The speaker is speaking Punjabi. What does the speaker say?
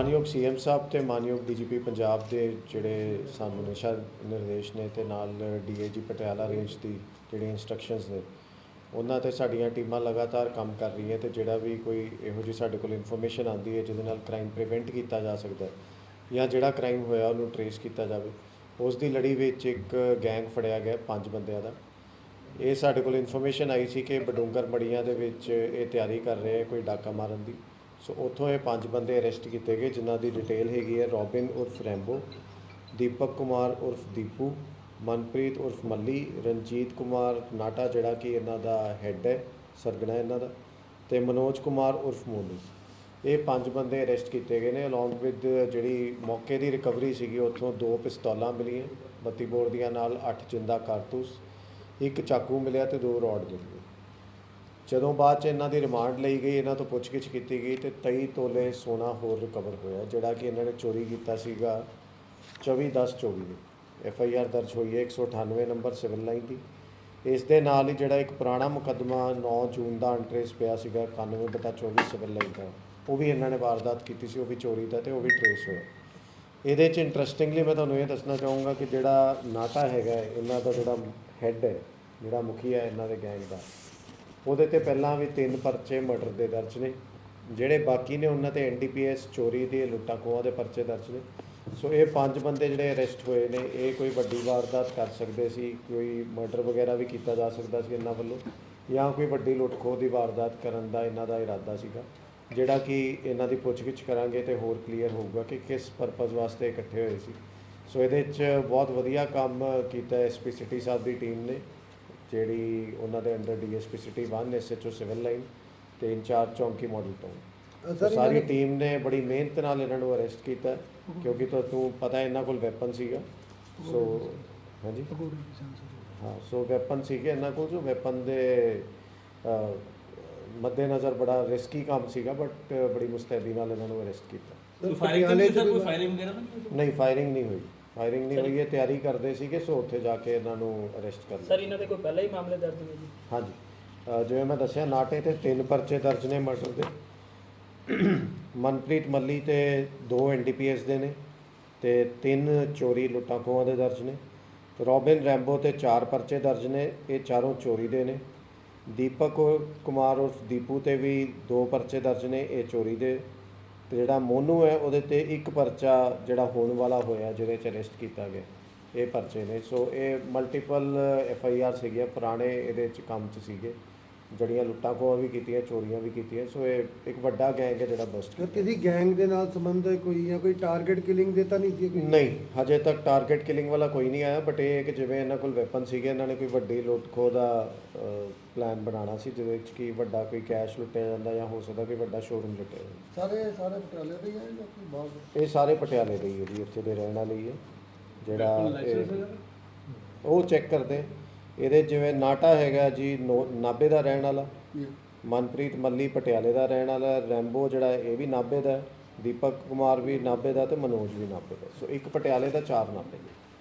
ਮਾਨਯੋਗ ਸੀਐਮ ਸਾਹਿਬ ਤੇ ਮਾਨਯੋਗ ਡੀਜੀਪੀ ਪੰਜਾਬ ਦੇ ਜਿਹੜੇ ਸਾਨੂੰ ਨਿਸ਼ਾ ਨਿਰਦੇਸ਼ ਨੇ ਤੇ ਨਾਲ ਡੀਏਜੀ ਪਟਿਆਲਾ ਰੇਂਜ ਦੀ ਜਿਹੜੀ ਇਨਸਟਰਕਸ਼ਨਸ ਨੇ, ਉਹਨਾਂ ਤੇ ਸਾਡੀਆਂ ਟੀਮਾਂ ਲਗਾਤਾਰ ਕੰਮ ਕਰ ਰਹੀਆਂ ਤੇ ਜਿਹੜਾ ਵੀ ਕੋਈ ਇਹੋ ਜਿਹੀ ਸਾਡੇ ਕੋਲ ਇਨਫੋਰਮੇਸ਼ਨ ਆਉਂਦੀ ਹੈ ਜਿਹਦੇ ਨਾਲ ਕ੍ਰਾਈਮ ਪ੍ਰੀਵੈਂਟ ਕੀਤਾ ਜਾ ਸਕਦਾ ਹੈ ਜਾਂ ਜਿਹੜਾ ਕ੍ਰਾਈਮ ਹੋਇਆ ਉਹਨੂੰ ਟਰੇਸ ਕੀਤਾ ਜਾਵੇ, ਉਸ ਦੀ ਲੜੀ ਵਿੱਚ ਇੱਕ ਗੈਂਗ ਫੜਿਆ ਗਿਆ ਪੰਜ ਬੰਦਿਆਂ ਦਾ। ਇਹ ਸਾਡੇ ਕੋਲ ਇਨਫੋਰਮੇਸ਼ਨ ਆਈ ਸੀ ਕਿ ਬਡੂੰਗਰ ਬੜੀਆਂ ਦੇ ਵਿੱਚ ਇਹ ਤਿਆਰੀ ਕਰ ਰਹੇ ਆ ਕੋਈ ਡਾਕਾ ਮਾਰਨ ਦੀ। ਸੋ ਉੱਥੋਂ ਇਹ ਪੰਜ ਬੰਦੇ ਅਰੈਸਟ ਕੀਤੇ ਗਏ, ਜਿਨ੍ਹਾਂ ਦੀ ਡਿਟੇਲ ਹੈਗੀ ਹੈ ਰੋਬਿਨ ਉਰਫ ਰੈਂਬੋ ਦੀਪਕ ਕੁਮਾਰ ਉਰਫ ਦੀਪੂ, ਮਨਪ੍ਰੀਤ ਉਰਫ ਮੱਲੀ, ਰਣਜੀਤ ਕੁਮਾਰ ਨਾਟਾ ਜਿਹੜਾ ਕਿ ਇਹਨਾਂ ਦਾ ਹੈੱਡ ਹੈ, ਸਰਗਣਾ ਇਹਨਾਂ ਦਾ, ਤੇ ਮਨੋਜ ਕੁਮਾਰ ਉਰਫ ਮੋਨੂ ਇਹ ਪੰਜ ਬੰਦੇ ਅਰੈਸਟ ਕੀਤੇ ਗਏ ਨੇ ਅਲੋਂਗ ਵਿਦ ਜਿਹੜੀ ਮੌਕੇ ਦੀ ਰਿਕਵਰੀ ਸੀਗੀ, ਉੱਥੋਂ ਦੋ ਪਿਸਤੌਲਾਂ ਮਿਲੀਆਂ 32 ਬੋਰ ਦੀਆਂ ਨਾਲ 8 ਜਿੰਦਾ ਕਾਰਤੂਸ, ਇੱਕ ਚਾਕੂ ਮਿਲਿਆ ਤੇ ਦੋ ਰੋਡ ਮਿਲੀ ਜਦੋਂ ਬਾਅਦ ਚ ਇਹਨਾਂ ਦੀ ਰਿਮਾਂਡ ਲਈ ਗਈ, ਇਹਨਾਂ ਤੋਂ ਪੁੱਛਗਿੱਛ ਕੀਤੀ ਗਈ ਤੇ 23 ਤੋਲੇ ਸੋਨਾ ਹੋਰ ਰਿਕਵਰ ਹੋਇਆ, ਜਿਹੜਾ ਕਿ ਇਹਨਾਂ ਨੇ ਚੋਰੀ ਕੀਤਾ ਸੀਗਾ 24 10 24 ਨੂੰ। ਐਫ ਆਈ ਆਰ ਦਰਜ ਹੋਈ ਹੈ 198 ਨੰਬਰ ਸਿਵਲ ਲਾਈਨ ਦੀ। ਇਸ ਦੇ ਨਾਲ ਹੀ ਜਿਹੜਾ ਇੱਕ ਪੁਰਾਣਾ ਮੁਕੱਦਮਾ 9 ਜੂਨ ਦਾ ਅੰਟਰੇਸ ਪਿਆ ਸੀਗਾ 91 ਬਟਾ 24 ਸਿਵਲ ਲਾਈਨ ਦਾ। ਉਹ ਵੀ ਇਹਨਾਂ ਨੇ ਵਾਰਦਾਤ ਕੀਤੀ ਸੀ, ਉਹ ਵੀ ਚੋਰੀ ਦਾ ਤੇ ਉਹ ਵੀ ਟਰੇਸ ਹੋਇਆ। ਇਹਦੇ ਚ ਇੰਟਰਸਟਿੰਗਲੀ ਮੈਂ ਤੁਹਾਨੂੰ ਇਹ ਦੱਸਣਾ ਚਾਹੂੰਗਾ ਕਿ ਜਿਹੜਾ ਨਾਟਾ ਹੈਗਾ, ਇਹਨਾਂ ਦਾ ਜਿਹੜਾ ਹੈੱਡ ਹੈ, ਜਿਹੜਾ ਮੁਖੀਆ ਹੈ ਇਹਨਾਂ ਦੇ ਗੈਂਗ ਦਾ ਉਹਦੇ ਤੇ ਪਹਿਲਾਂ ਵੀ ਤਿੰਨ ਪਰਚੇ ਮਰਡਰ ਦੇ ਦਰਜ ਨੇ, ਜਿਹੜੇ ਬਾਕੀ ਨੇ ਉਹਨਾਂ ਤੇ ਐਨਡੀਪੀਐਸ ਚੋਰੀ ਦੇ ਲੁੱਟਾਂ ਖੋਹਾਂ ਦੇ ਪਰਚੇ ਦਰਜ ਨੇ। ਸੋ ਇਹ ਪੰਜ ਬੰਦੇ ਜਿਹੜੇ ਅਰੈਸਟ ਹੋਏ ਨੇ, ਇਹ ਕੋਈ ਵੱਡੀ ਵਾਰਦਾਤ ਕਰ ਸਕਦੇ ਸੀ, ਕੋਈ ਮਰਡਰ ਵਗੈਰਾ ਵੀ ਕੀਤਾ ਜਾ ਸਕਦਾ ਸੀ ਇਹਨਾਂ ਵੱਲੋਂ, ਜਾਂ ਕੋਈ ਵੱਡੀ ਲੁੱਟ ਖੋਹ ਦੀ ਵਾਰਦਾਤ ਕਰਨ ਦਾ ਇਹਨਾਂ ਦਾ ਇਰਾਦਾ ਸੀਗਾ। ਜਿਹੜਾ ਕਿ ਇਹਨਾਂ ਦੀ ਪੁੱਛਗਿੱਛ ਕਰਾਂਗੇ ਤੇ ਹੋਰ ਕਲੀਅਰ ਹੋਊਗਾ ਕਿ ਕਿਸ ਪਰਪਸ ਵਾਸਤੇ ਇਕੱਠੇ ਹੋਏ ਸੀ। ਸੋ ਇਹਦੇ 'ਚ ਬਹੁਤ ਵਧੀਆ ਕੰਮ ਕੀਤਾ ਐਸਪੀ ਸਿਟੀ ਸਾਹਿਬ ਦੀ ਟੀਮ ਨੇ। ਜਿਹੜੀ ਉਹਨਾਂ ਦੇ under DSP city 1 SHO civil line ਤੇ ਇੰਚਾਰਜ ਚੌਂਕੀ ਮਾਡਲ ਸੋ ਸਾਰੀ ਟੀਮ ਨੇ ਬੜੀ ਮਿਹਨਤ ਨਾਲ ਇਹਨਾਂ ਨੂੰ ਅਰੈਸਟ ਕੀਤਾ ਕਿਉਂਕਿ ਤੁਹਾਨੂੰ ਪਤਾ ਇਹਨਾਂ ਕੋਲ ਵੈਪਨ ਸੀਗਾ। ਸੋ ਹਾਂਜੀ। ਹਾਂ। ਸੋ ਵੈਪਨ ਸੀਗੇ ਇਹਨਾਂ ਕੋਲ ਜੋ ਵੈਪਨ ਦੇ ਅ, ਮੱਦੇਨਜ਼ਰ ਬੜਾ ਰਿਸਕੀ ਕੰਮ ਸੀਗਾ ਬਟ ਬੜੀ ਮੁਸਤੈਦੀ ਨਾਲ ਇਹਨਾਂ ਨੂੰ ਅਰੈਸਟ ਕੀਤਾ। ਤਾਂ ਸਰ ਕੋਈ ਫਾਇਰਿੰਗ ਵਗੈਰਾ ਤਾਂ ਨਹੀਂ ਹੋਈ? ਫਾਇਰਿੰਗ ਨਹੀਂ ਹੋਈ ਇਹ ਤਿਆਰੀ ਕਰਦੇ ਸੀਗੇ ਸੋ ਉੱਥੇ ਜਾ ਕੇ ਇਹਨਾਂ ਨੂੰ ਅਰੈਸਟ ਕਰ ਲਿਆ। ਸਰ ਇਹਨਾਂ ਦੇ ਕੋਈ ਪਹਿਲਾਂ ਹੀ ਮਾਮਲੇ ਦਰਜ ਨੇ ਜੀ? ਹਾਂਜੀ। ਅ, ਜਿਵੇਂ ਮੈਂ ਦੱਸਿਆ ਨਾਟੇ ਤੇ ਤਿੰਨ ਪਰਚੇ ਦਰਜ ਨੇ ਮਰਡਰ ਦੇ। ਮਨਪ੍ਰੀਤ ਮੱਲੀ ਤੇ ਦੋ ਐਨਡੀਪੀਐਸ ਦੇ ਨੇ ਤੇ ਤਿੰਨ ਚੋਰੀ ਲੁੱਟਾਂ ਖੋਹਾਂ ਦੇ ਦਰਜ ਨੇ। ਰੋਬਿਨ ਰੈਂਬੋ ਤੇ ਚਾਰ ਪਰਚੇ ਦਰਜ ਨੇ ਇਹ ਚਾਰੋਂ ਚੋਰੀ ਦੇ ਨੇ। ਦੀਪਕ ਕੁਮਾਰ ਉਰਫ ਦੀਪੂ ਤੇ ਵੀ ਦੋ ਪਰਚੇ ਦਰਜ ਨੇ ਇਹ ਚੋਰੀ ਦੇ ਤੇ ਜਿਹੜਾ ਮੋਨੂ ਹੈ, ਉਹਦੇ ਤੇ ਇੱਕ ਪਰਚਾ ਜਿਹੜਾ ਹੋਣ ਵਾਲਾ ਹੋਇਆ, ਜਿਹਦੇ ਚ ਅਰੈਸਟ ਕੀਤਾ ਗਿਆ। ਇਹ ਪਰਚੇ ਨੇ। ਸੋ ਇਹ ਮਲਟੀਪਲ ਐਫ ਆਈ ਆਰ ਸੀਗੀਆਂ ਪੁਰਾਣੇ ਇਹਦੇ ਚ ਕੰਮ ਚ ਸੀਗੇ। ਜਿਹੜੀਆਂ ਲੁੱਟਾਂ ਖੋਹਾਂ ਵੀ ਕੀਤੀਆਂ ਚੋਰੀਆਂ ਵੀ ਕੀਤੀਆਂ ਸੋ ਇਹ ਇੱਕ ਵੱਡਾ ਗੈਂਗ ਹੈ ਜਿਹੜਾ ਬਸਟ ਸਰ ਕਿਸੇ ਗੈਂਗ ਦੇ ਨਾਲ ਸੰਬੰਧ ਹੈ ਕੋਈ ਜਾਂ ਕੋਈ ਟਾਰਗੇਟ ਕਿਲਿੰਗ ਦੇ ਤਾਂ ਨਹੀਂ ਸੀ ਕੋਈ? ਨਹੀਂ ਹਜੇ ਤੱਕ ਟਾਰਗੇਟ ਕਿਲਿੰਗ ਵਾਲਾ ਕੋਈ ਨਹੀਂ ਆਇਆ ਬਟ ਇਹ ਹੈ ਕਿ ਜਿਵੇਂ ਇਹਨਾਂ ਕੋਲ ਵੈਪਨ ਸੀਗੇ ਇਹਨਾਂ ਨੇ ਕੋਈ ਵੱਡੀ ਲੁੱਟ ਖੋਹ ਦਾ ਪਲਾਨ ਬਣਾਉਣਾ ਸੀ ਜਿਹਦੇ ਵਿੱਚ ਕੀ ਵੱਡਾ ਕੋਈ ਕੈਸ਼ ਲੁੱਟਿਆ ਜਾਂਦਾ ਜਾਂ ਹੋ ਸਕਦਾ ਕੋਈ ਵੱਡਾ ਸ਼ੋਰੂਮ ਲੁੱਟਿਆ ਜਾਂਦਾ। ਸਾਰੇ ਸਾਰੇ ਪਟਿਆਲੇ ਦੇ ਹੀ ਹੈ ਜਾਂ ਕੋਈ ਬਾਹਰ ਇਹ ਸਾਰੇ ਪਟਿਆਲੇ ਦੇ ਹੀ ਹੈ ਜੀ ਇੱਥੇ ਦੇ ਰਹਿਣ ਵਾਲੇ ਹੀ ਹੈ ਜਿਹੜਾ ਇਹ-? ਉਹ ਚੈੱਕ ਕਰਦੇ ਇਹਦੇ ਜਿਵੇਂ ਨਾਟਾ ਹੈਗਾ ਜੀ ਨੋ- ਨਾਭੇ ਦਾ ਰਹਿਣ ਵਾਲਾ ਮਨਪ੍ਰੀਤ ਮੱਲੀ ਪਟਿਆਲੇ ਦਾ ਰਹਿਣ ਵਾਲਾ ਰੈਂਬੋ ਜਿਹੜਾ ਇਹ ਵੀ ਨਾਭੇ ਦਾ ਹੈ, ਦੀਪਕ ਕੁਮਾਰ ਵੀ ਨਾਭੇ ਦਾ ਤੇ ਮਨੋਜ ਵੀ ਨਾਭੇ ਦਾ ਸੋ ਇੱਕ ਪਟਿਆਲੇ ਦਾ ਚਾਰ ਨਾਭੇ ਦੇ